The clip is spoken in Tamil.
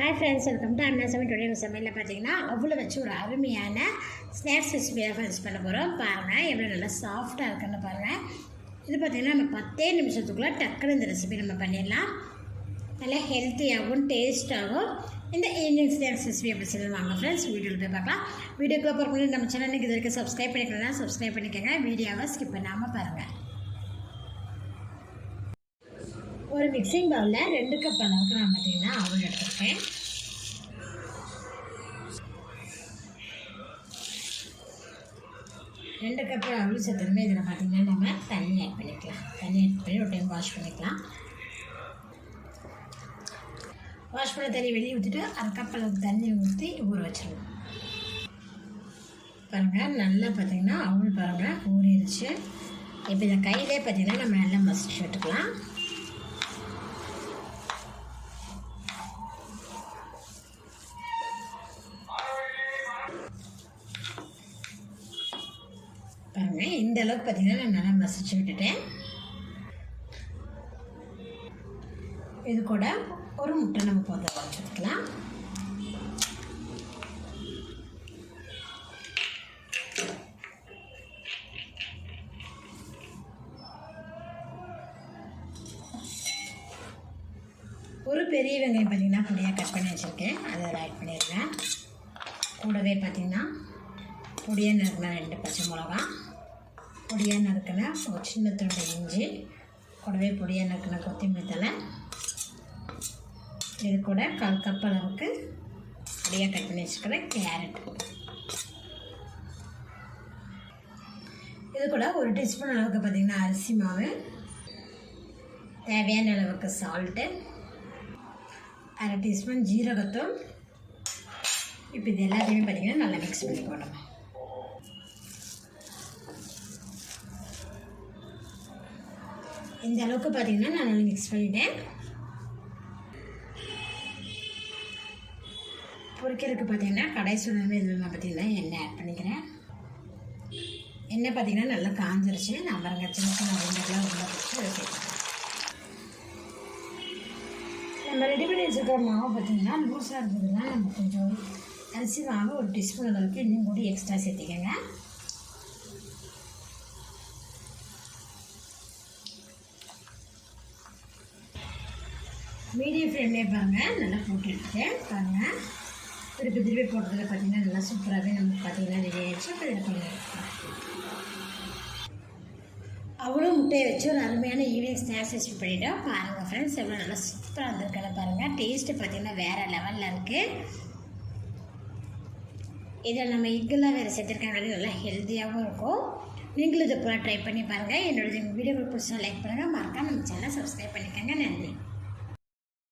Hi friends welcome to Anna Samayal today சமையலில் பார்த்தீங்கன்னா அவ்வளோ வச்சு ஒரு அருமையான ஸ்நாக்ஸ் ரெசிபி ஃப்ரெண்ட்ஸ் பண்ண போகிறோம் பாருங்கள் எவ்வளோ நல்லா சாஃப்டாக இருக்குன்னு பாருங்கள் இது பார்த்திங்கன்னா நம்ம பத்தே நிமிஷத்துக்குள்ளே டக்குனு இந்த ரெசிபி நம்ம பண்ணிடலாம். நல்லா ஹெல்த்தியாகவும் டேஸ்ட்டாகவும் இந்த ஈவினிங் ஸ்நாக்ஸ் ரெசிபி எப்படி சொல்லுவாங்க ஃப்ரெண்ட்ஸ் வீடியோவில் போய் பார்க்கலாம். வீடியோக்குள்ளே போகிறவங்களுக்கு நம்ம சேனலுக்கு இது வரைக்கும் சப்ஸ்கிரைப் பண்ணிக்கலாம் சப்ஸ்கிரைப் பண்ணிக்கோங்க. வீடியோவை ஸ்கிப் பண்ணாமல் பாருங்கள் ஒரு மிக்சிங் பவுலில் ரெண்டு கப் அளவுக்கு நான் பார்த்தீங்கன்னா அவள் எடுத்துருக்கேன். ரெண்டு கப் அவள் சேர்த்துருமே இதில் பார்த்தீங்கன்னா நம்ம தண்ணி ஆட் பண்ணிக்கலாம். தண்ணி ஆட் பண்ணி ஒரு டைம் வாஷ் பண்ணிக்கலாம். வாஷ் பண்ண தண்ணி வெளியே ஊற்றிட்டு அரை கப் அளவுக்கு தண்ணி ஊற்றி ஊற வச்சிடணும் பாருங்கள் நல்லா பார்த்தீங்கன்னா அவள் பாருங்கள் ஊறிடுச்சு. இப்போ இந்த கையிலே பார்த்தீங்கன்னா நம்ம நல்லா மசிச்சு விட்டுக்கலாம். பாருங்க இந்த அளவுக்கு பார்த்தீங்கன்னா நான் நல்லா மசிச்சு விட்டுட்டேன். இது கூட ஒரு முட்டை நம்ம போதை வச்சுக்கலாம் ஒரு பெரிய வெங்காயம் பார்த்தீங்கன்னா பொடியாக கட் பண்ணி வச்சுருக்கேன். அதை ஆட் பண்ணிடுறேன் கூடவே பார்த்தீங்கன்னா பொடியாக நறுக்கலாம் ரெண்டு பச்சை மிளகா. பொடியாக நறுக்கின ஒரு சின்ன துண்டு இஞ்சி. கூடவே பொடியாக நறுக்கின கொத்தமல்லி தலை இது கூட கால் கப் அளவுக்கு பொடியாக கட் பண்ணி வச்சுக்கிறேன் கேரட். இது கூட ஒரு டீஸ்பூன் அளவுக்கு பார்த்திங்கன்னா அரிசி மாவு. தேவையான அளவுக்கு சால்ட்டு அரை டீஸ்பூன் ஜீரகத்தூள். இப்போ இது எல்லாத்தையுமே பார்த்திங்கன்னா நல்லா மிக்ஸ் பண்ணி இந்த அளவுக்கு பார்த்தீங்கன்னா நான் நல்லா மிக்ஸ் பண்ணிட்டேன். பொரிக்கிறதுக்கு பார்த்தீங்கன்னா கடைசி சுடமே இதில் நான் பார்த்தீங்கன்னா எண்ணெய் ஆட் பண்ணிக்கிறேன். எண்ணெய் பார்த்தீங்கன்னா நல்லா காஞ்சிருச்சு. நான் பாருங்க சின்ன சின்ன உருண்டைகளாக உள்ள வச்சு அதை சேர்த்துக்கிறேன் நம்ம ரெடி பண்ணி வச்சுருக்கிற மாவு பார்த்தீங்கன்னா லூஸாக இருந்ததுன்னா நம்ம கொஞ்சம் அரிசி மாவு ஒரு டீஸ்பூன் அளவுக்கு இன்னும் கூட எக்ஸ்ட்ரா சேர்த்திக்கங்க. மீடியம் ஃப்ளேம்லேயே பாருங்கள் நல்லா போட்டு எடுத்துட்டேன். பாருங்கள் திருப்பி திருப்பி போட்டதில் பார்த்தீங்கன்னா நல்லா சூப்பராகவே நமக்கு பார்த்தீங்கன்னா ரெடி ஆகிடுச்சு இப்போ இதை பண்ணி அவ்வளோ முட்டையை வச்சு ஒரு அருமையான ஈவினிங் ஸ்நாக்ஸ் ரெசிபி பண்ணிட்டோம். பாருங்கள் ஃப்ரெண்ட்ஸ் எவ்வளோ நல்லா சூப்பராக இருந்திருக்காங்க பாருங்கள் டேஸ்ட்டு பார்த்தீங்கன்னா வேறு லெவலில் இருக்குது இதில் நம்ம இக்கெல்லாம் வேறு சேர்த்துருக்காங்க நல்லா ஹெல்த்தியாகவும் இருக்கும். நீங்களும் இதை போல ட்ரை பண்ணி பாருங்கள் என்னோட வீடியோ பிடிச்சா லைக் பண்ணுங்கள் மறக்காம நம்ம சேனலை சப்ஸ்கிரைப் பண்ணிக்கோங்க. நன்றி.